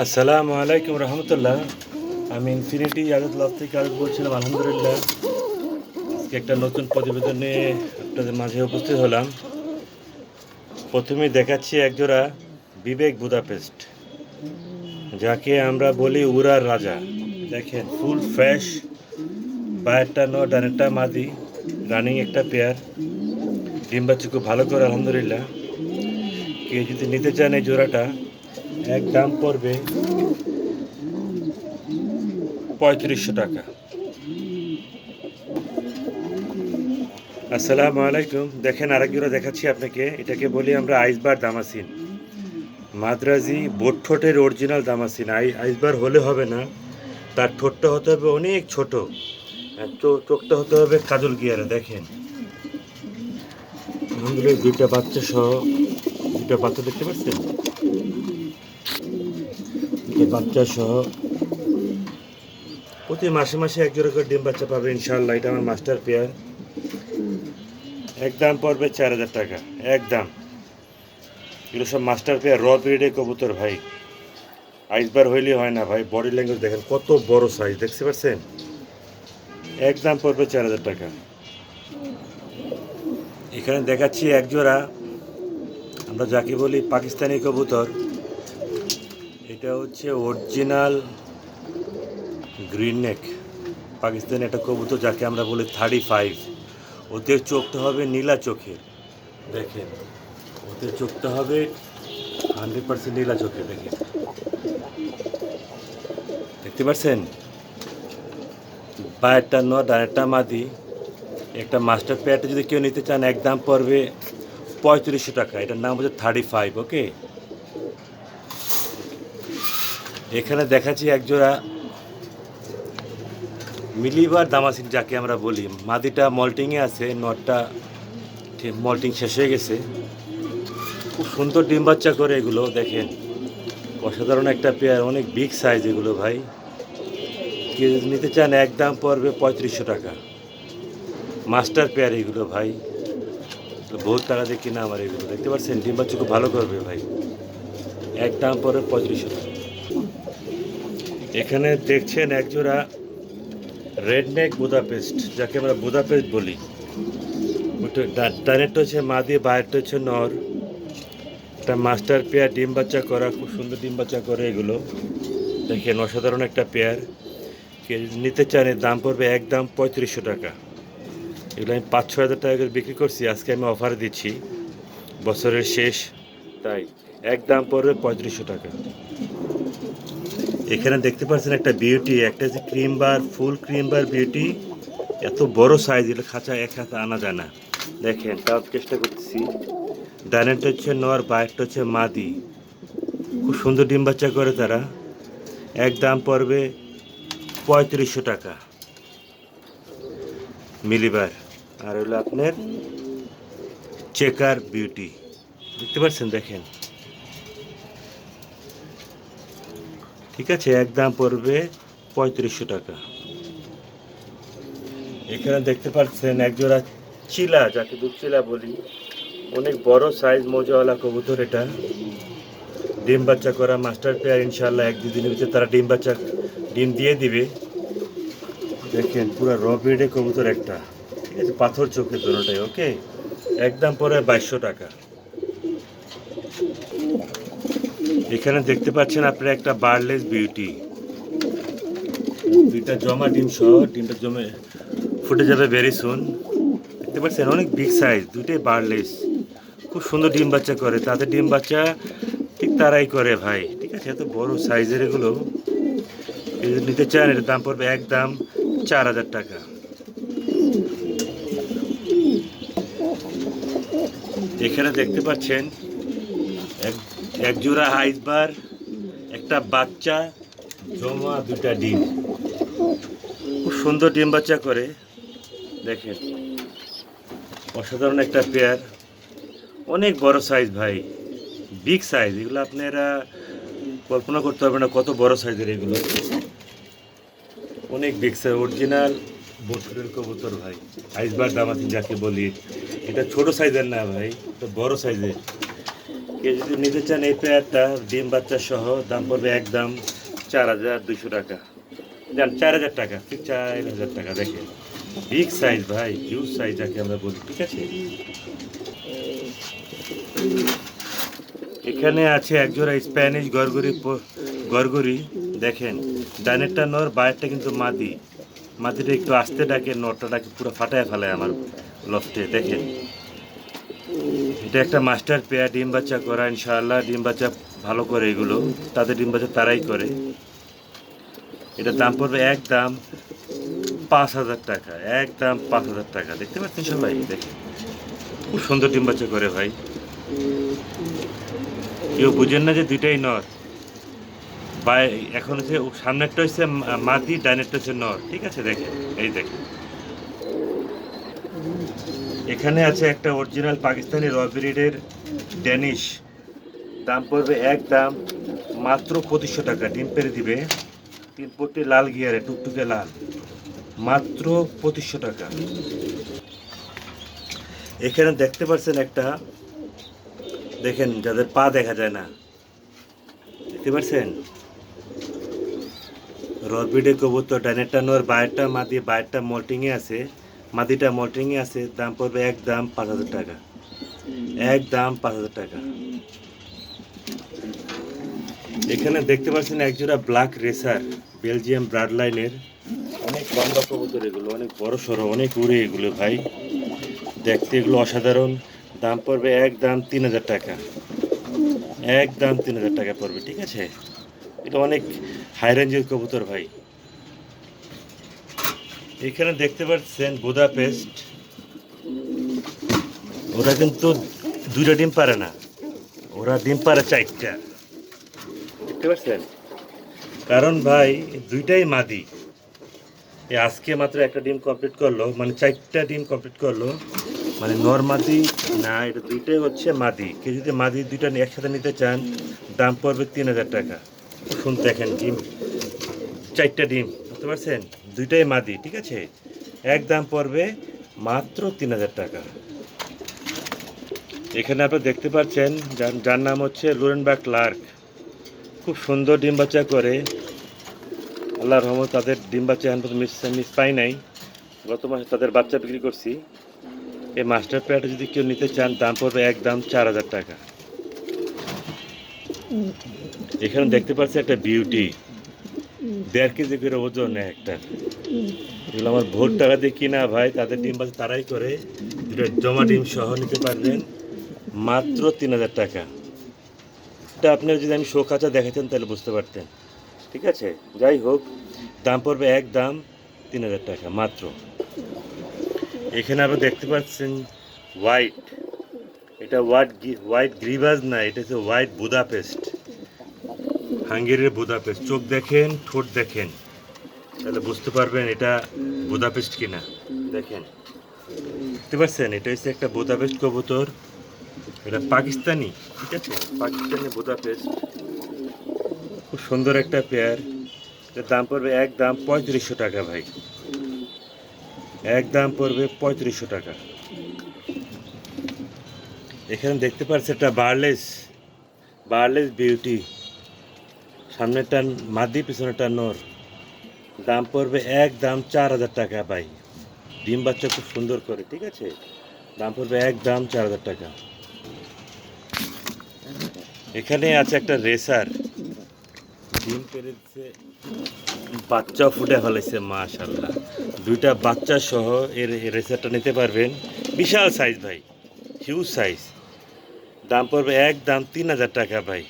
আসসালামু আলাইকুম রহমতুল্লাহ। আমি ইনফিনিটি আজাদ লফ থেকে আজাদ বলছিলাম, আলহামদুলিল্লাহ। একটা নতুন প্রতিবেদন নিয়ে আপনাদের মাঝে উপস্থিত হলাম। প্রথমে দেখাচ্ছি একজোড়া বিবেক বুদাপেস্ট, যাকে আমরা বলি উড়ার রাজা। দেখেন, ফুল ফ্রেশ, বায়ারটা ন ডানেরটা মাদি, রানিং একটা পেয়ার। ডিম বাচ্চা খুব ভালো করে, আলহামদুলিল্লাহ। কেউ যদি নিতে চান এই জোড়াটা এক দাম পড়বে পঁয়ত্রিশশো টাকা। আসসালামু আলাইকুম। দেখেন আরেকজোড়া দেখাচ্ছি আপনাকে। এটাকে বলি আমরা আইসবার দামাসিন। মাদ্রাজি বোট ঠোঁটের অরিজিনাল দামাসিন। আই আইসবার হলে হবে না। তার ঠোঁটটা হতে হবে অনেক ছোট। চোখটা হতে হবে কাজল গিয়ারে, দেখেন। আলহামদুলিল্লাহ দুইটা বাচ্চা সহ দুইটা বাচ্চা দেখতে পাচ্ছেন? দুটো বাচ্চা সহ প্রতি মাসে মাসে এক জোড়া করে ডিম বাচ্চা পাবে ইনশাল্লাহ এটা আমার মাস্টার পেয়ার একদম পড়বে চার হাজার টাকা একদম এগুলো সব মাস্টার পেয়ার র ব্রিডে কবুতর, ভাই। আইসবার হইলে হয় না, ভাই। বডি ল্যাঙ্গুয়েজ দেখেন, কত বড় সাইজ দেখতে পাচ্ছেন? একদম পড়বে চার হাজার টাকা। এখানে দেখাচ্ছি এক জোড়া। আমরা যাকে বলি পাকিস্তানি কবুতর। এটা হচ্ছে অরিজিনাল গ্রিন নেক পাকিস্তানি একটা কবুতর যাকে আমরা বলি থার্টি ফাইভ ওদের চোখটা হবে নীলা চোখে দেখেন, ওদের চোখটা হবে হান্ড্রেড পার্সেন্ট নীলা চোখে দেখেন। দেখতে পাচ্ছেন? বায়েরটা ন ডানেরটা মাদি। একটা মাস্টার প্যাডটা যদি কেউ নিতে চান এক দাম পড়বে পঁয়ত্রিশশো টাকা। এটার নাম হচ্ছে থার্টি ফাইভ ওকে এখানে দেখাচ্ছি একজোড়া মিলিবার দামাসিন যাকে আমরা বলি। মাদিটা মল্টিংয়ে আছে, নটটা ঠিক মল্টিং শেষ হয়ে গেছে। খুব সুন্দর ডিম বাচ্চা করে এগুলো, দেখেন। অসাধারণ একটা পেয়ার অনেক বিগ সাইজ এগুলো ভাই। কেউ নিতে চান এক দাম পড়বে পঁয়ত্রিশশো টাকা। মাস্টার পেয়ার এগুলো ভাই। বহুত টাকা দিয়ে কিনা আমার এগুলো, দেখতে পাচ্ছেন? ডিম বাচ্চা খুব ভালো করবে ভাই। এক দাম পড়বে পঁয়ত্রিশশো টাকা। এখানে দেখছেন একজোড়া রেডনেক বুদাপেস্ট, যাকে আমরা বুদাপেস্ট বলি। ডানেরটা হচ্ছে মাদি বাইরেটা হচ্ছে নর। একটা মাস্টার পেয়ার, ডিম বাচ্চা করা, খুব সুন্দর ডিম বাচ্চা করে এগুলো। দেখেন অসাধারণ একটা পেয়ার। কে নিতে চান, এর দাম পড়বে এক দাম পঁয়ত্রিশশো টাকা। এগুলো আমি পাঁচ ছ হাজার টাকা করে বিক্রি করছি, আজকে আমি অফার দিচ্ছি। বছরের শেষ, তাই এক দাম পড়বে পঁয়ত্রিশশো টাকা। এখানে দেখতে পাচ্ছেন একটা বিউটি একটা যে cream bar full cream bar beauty এত বড় সাইজ এটা খাঁচা এক হাতে আনা যায় না। দেখেন, তাও চেষ্টা করতেছি। ডানেরটা হচ্ছে নর বাইরটা হচ্ছে মাদি। খুব সুন্দর ডিম বাচ্চা করে তারা। এক দাম পড়বে পঁয়ত্রিশশো টাকা। মিলিবার। আর হলো আপনার চেকার বিউটি দেখতে পাচ্ছেন, দেখেন। ঠিক আছে, এক দাম পড়বে পঁয়ত্রিশশো টাকা। এখানে দেখতে পাচ্ছেন একজোড়া চিলা, যাকে দুধ চিলা বলি। অনেক বড় সাইজ মজাওয়ালা কবুতর এটা। ডিম বাচ্চা করা মাস্টার পেয়ার ইনশাল্লাহ এক দুদিনের ভিতরে তারা ডিম বাচ্চা, ডিম দিয়ে দিবে। দেখেন, পুরো র ব্রিডে কবুতর একটা। ঠিক আছে, পাথর চোখের দোনোটাই ওকে একদম পরে বাইশশো টাকা। এখানে দেখতে পাচ্ছেন আপনারা একটা বার্লেস বিউটি। দুইটা জমা ডিম সহ, ডিমটা জমে ফুটে যাবে ভেরি সুন দেখতে পাচ্ছেন, অনেক বিগ সাইজ দুইটাই বার্লেস। খুব সুন্দর ডিম বাচ্চা করে। তাদের ডিম বাচ্চা ঠিক তারাই করে ভাই। ঠিক আছে, এত বড় সাইজের এগুলো। নিতে চান, এটার দাম পড়বে একদম চার হাজার টাকা। এখানে দেখতে পাচ্ছেন, এক এক জোড়া আইসবার একটা বাচ্চা, জমা দুটা ডিম। খুব সুন্দর ডিম বাচ্চা করে, দেখেন। অসাধারণ একটা পেয়ার অনেক বড় সাইজ ভাই বিগ সাইজ এগুলো আপনারা কল্পনা করতে পারবেন না কত বড় সাইজের এগুলো। অনেক বিগ সাইজ অরিজিনাল বছরের কবুতর ভাই। আইসবার দামাতি যাকে বলি। এটা ছোট সাইজের না ভাই, এটা বড় সাইজের কেউ যদি নিতে চান এই পেয়ারটা, ডিম বাচ্চা সহ, দাম পড়বে একদম চার হাজার দুশো টাকা। জান, চার হাজার টাকা, ঠিক চার হাজার টাকা, দেখেন। বিগ সাইজ ভাই হিউজ সাইজ যাকে আমরা বলি, ঠিক আছে? এখানে আছে একজোড়া স্প্যানিশ গরগরি গরগরি, দেখেন। ডানেরটা নর বাইরটা কিন্তু মাদি। মাদিটা একটু আস্তে ডাকে, নরটা ডাকে, পুরো ফাটায় ফেলায় আমার লফটে, দেখেন। এটা একটা মাস্টার পেয়ার ডিম বাচ্চা করা, ইনশাআল্লাহ ডিম বাচ্চা ভালো করে এগুলো, তাদের ডিম বাচ্চা তারাই করে। এটা দাম পড়বে এক দাম পাঁচ হাজার টাকা, এক দাম পাঁচ হাজার টাকা। দেখতে পাচ্ছেন সবাই? দেখেন। খুব সুন্দর ডিম বাচ্চা করে ভাই। কেউ বুঝেন না যে দুইটাই নর। বা এখন হচ্ছে সামনেরটা হচ্ছে মাদি ডাইনেরটা হচ্ছে নর। ঠিক আছে, দেখেন। এই দেখেন। এখানে আছে একটা অরিজিনাল পাকিস্তানি রবিরিডের ড্যানিশ দাম পড়বে এক দাম মাত্র পঁচিশশো টাকা। ডিম পেরে দিবে। তিন পট্টি লাল গিয়ারে টুকটুকে লাল। মাত্র পঁচিশশো টাকা। এখানে দেখতে পাচ্ছেন একটা, দেখেন, যাদের পা দেখা যায় না। দেখতে পাচ্ছেন? রবিডে কবুতর, ডানেরটা নোর বাইরটা দিয়ে বাইরটা মল্টিংয়ে আছে। মাদিটা মল্টিংয়ে আছে, দাম পড়বে এক দাম পাঁচ হাজার টাকা। এক দাম পাঁচ হাজার টাকা। এখানে দেখতে পাচ্ছেন একজোড়া ব্ল্যাক রেসার বেলজিয়াম ব্রাড লাইনের অনেক লম্বা কবুতর এগুলো, অনেক বড় সড়ো অনেক উড়ে এগুলো ভাই। দেখতে এগুলো অসাধারণ। দাম পড়বে এক দাম তিন হাজার টাকা। এক দাম তিন হাজার টাকা পড়বে, ঠিক আছে? এটা অনেক হাই রেঞ্জের কবুতর ভাই। এখানে দেখতে পাচ্ছেন বুদা পেস্ট ওরা কিন্তু দুইটা ডিম পারে না। ওরা ডিম পারে চারটা। দেখতে পাচ্ছেন? কারণ ভাই দুইটাই মাদি। এই আজকে মাত্র একটা ডিম কমপ্লিট করল মানে চারটা ডিম কমপ্লিট করল। মানে নর মাদি না এটা দুইটাই হচ্ছে মাদি। কেউ যদি মাদি দুইটা একসাথে নিতে চান দাম পড়বে তিন হাজার টাকা। শুনতে দেখেন ডিম চারটা ডিম বুঝতে পারছেন? দুইটাই মাদি, ঠিক আছে? এক দাম পড়বে মাত্র তিন হাজার টাকা। এখানে আপনারা দেখতে পাচ্ছেন, যার নাম হচ্ছে লোরেনবা ক্লার্ক। খুব সুন্দর ডিম বাচ্চা করে। আল্লাহ রহমত তাদের ডিম বাচ্চা এখন মিস মিস পাই নাই। গত মাসে তাদের বাচ্চা বিক্রি করছি। এই মাস্টার প্যাড যদি কেউ নিতে চান, দাম পড়বে এক দাম চার হাজার টাকা। এখানে দেখতে পাচ্ছি একটা বিউটি। দেড় কেজি করে ওজন একটা। এগুলো আমার ভোট টাকা দিয়ে কিনা ভাই, তাদের ডিম বাচ্চা তারাই করে। দুটো জমা ডিম সহ নিতে পারবেন, মাত্র তিন হাজার টাকা। এটা আপনার যদি আমি শোকাচা দেখাতেন, তাহলে বুঝতে পারতেন। ঠিক আছে? যাই হোক, দাম পড়বে এক দাম, তিন হাজার টাকা, মাত্র। এখানে আপনি দেখতে পাচ্ছেন হোয়াইট। এটা হোয়াইট হোয়াইট গ্রিভাজ না, এটা হচ্ছে হোয়াইট বুদাপেস্ট। হাঙ্গেরির বুদাপেস্ট। চোখ দেখেন, ঠোঁট দেখেন। তাহলে বুঝতে পারবেন এটা বুদাপেস্ট কিনা। দেখেন। বুঝতে পারছেন? এটা হচ্ছে একটা বুদাপেস্ট কবুতর। এটা পাকিস্তানি। ঠিক আছে? পাকিস্তানি বুদাপেস্ট। খুব সুন্দর একটা পেয়ার। এটার দাম পড়বে এক দাম পঁয়ত্রিশশো টাকা ভাই। এক দাম পড়বে পঁয়ত্রিশশো টাকা। এখানে দেখতে পাচ্ছি একটা বার্লেস। বার্লেস বিউটি। সামনেরটা মাদি পিছনেরটা নর। দাম পড়বে এক, দাম চার হাজার টাকা ভাই। ডিম বাচ্চা খুব সুন্দর করে, ঠিক আছে? দাম পড়বে এক, দাম চার হাজার টাকা। এখানে আছে একটা রেসার। ডিম পেরেছে, বাচ্চা ফুটে ফেলেছে মাশাল্লাহ দুইটা বাচ্চা সহ এর রেসারটা নিতে পারবেন। বিশাল সাইজ ভাই হিউজ সাইজ দাম পড়বে এক, দাম তিন হাজার টাকা ভাই।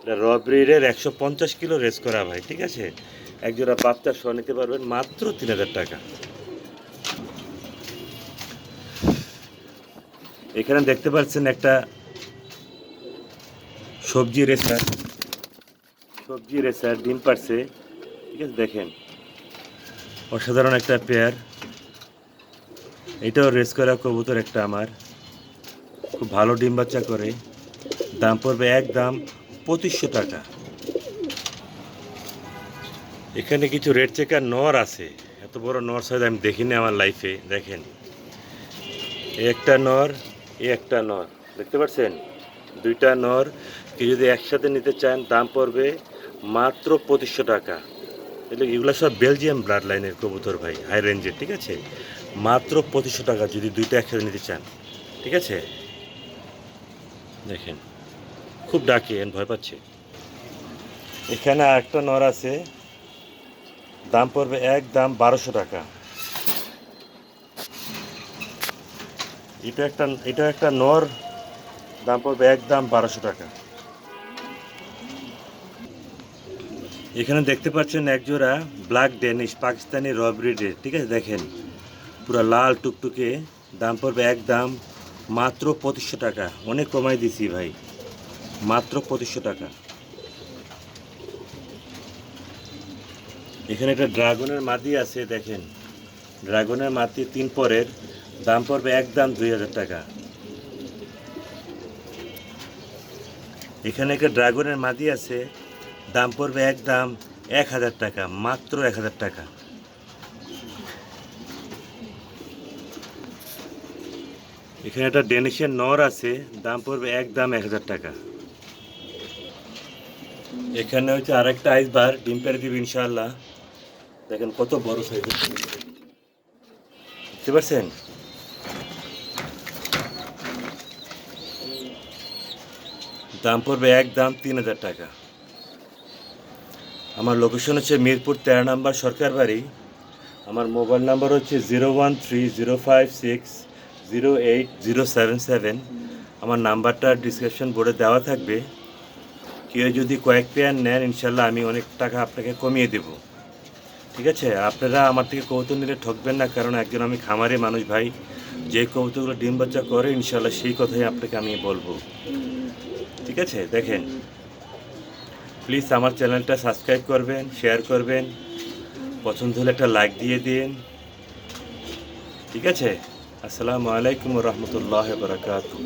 এটা রবরিডের একশো পঞ্চাশ কিলো রেস করা ভাই, ঠিক আছে? একজোড়া বাচ্চা সহ নিতে পারবেন মাত্র তিন হাজার টাকা। এখানে দেখতে পাচ্ছেন একটা সবজি রেসার সবজি রেসার ডিম পারছে, ঠিক আছে, দেখেন। অসাধারণ একটা পেয়ার এটাও রেস করা কবুতর একটা আমার। খুব ভালো ডিম বাচ্চা করে। দাম পড়বে এক দাম পঁচিশশো টাকা এখানে কিছু রেড চেকার নর আছে। এত বড় নর সাইজ আমি দেখিনি আমার লাইফে দেখেন। একটা নর, এই একটা নর, দেখতে পাচ্ছেন? দুইটা নর কি যদি একসাথে নিতে চান, দাম পড়বে মাত্র পঁচিশশো টাকা। এগুলো এগুলো সব বেলজিয়াম ব্লাড লাইনের কবুতর ভাই হাই রেঞ্জের ঠিক আছে? মাত্র পঁচিশশো টাকা যদি দুইটা একসাথে নিতে চান, ঠিক আছে? দেখেন। খুব ডাকে ভয় পাচ্ছে। এখানে একটা নর আছে। দাম পড়বে এক, দাম বারোশো টাকা। এটা একটা এটা একটা নর, দাম পড়বে এক, দাম বারোশো টাকা। এখানে দেখতে পাচ্ছেন একজোড়া ব্ল্যাক ডেনিশ পাকিস্তানি রবরিডের ঠিক আছে? দেখেন, পুরো লাল টুকটুকে, দাম পড়বে এক, দাম মাত্র পঁচিশশো টাকা। অনেক কমাই দিছি ভাই। মাত্র পঁচিশশো টাকা। এখানে একটা ড্রাগনের মাটি আছে, দেখেন। ড্রাগনের মাটি তিন পরের, দাম পড়বে এক দাম দুই হাজার টাকা। এখানে একটা ড্রাগনের মাদি আছে, দাম পড়বে এক দাম এক হাজার টাকা, মাত্র এক হাজার টাকা। এখানে একটা ডেনিশের নর আছে, দাম পড়বে এক দাম এক হাজার টাকা। এখানে হচ্ছে আরেকটা আইসবার ডিম পেড়ে দিবে ইনশাআল্লাহ। দেখেন কত বড় সাইজের বুঝতে পারছেন? দাম পড়বে এক দাম তিন হাজার টাকা। আমার লোকেশন হচ্ছে মিরপুর তেরো নম্বর সরকার বাড়ি। আমার মোবাইল নাম্বার হচ্ছে zero one three zero five six zero eight zero seven seven. আমার নাম্বারটা ডিসক্রিপশন বোর্ডে দেওয়া থাকবে। কেউ যদি কয়েক পেয়ার নেন, ইনশাল্লাহ আমি অনেক টাকা আপনাকে কমিয়ে দেব। ঠিক আছে? আপনারা আমার থেকে কৌতুক নিলে ঠকবেন না, কারণ একজন আমি খামারে মানুষ ভাই, যে কৌতুকগুলো ডিম বাচ্চা করে, ইনশাল্লাহ সেই কথাই আপনাকে আমি বলব। ঠিক আছে? দেখেন। প্লিজ আমার চ্যানেলটা সাবস্ক্রাইব করবেন শেয়ার করবেন, পছন্দ হলে একটা লাইক দিয়ে দিন। ঠিক আছে? আসসালামু আলাইকুম রহমতুল্লাহ বারকাতু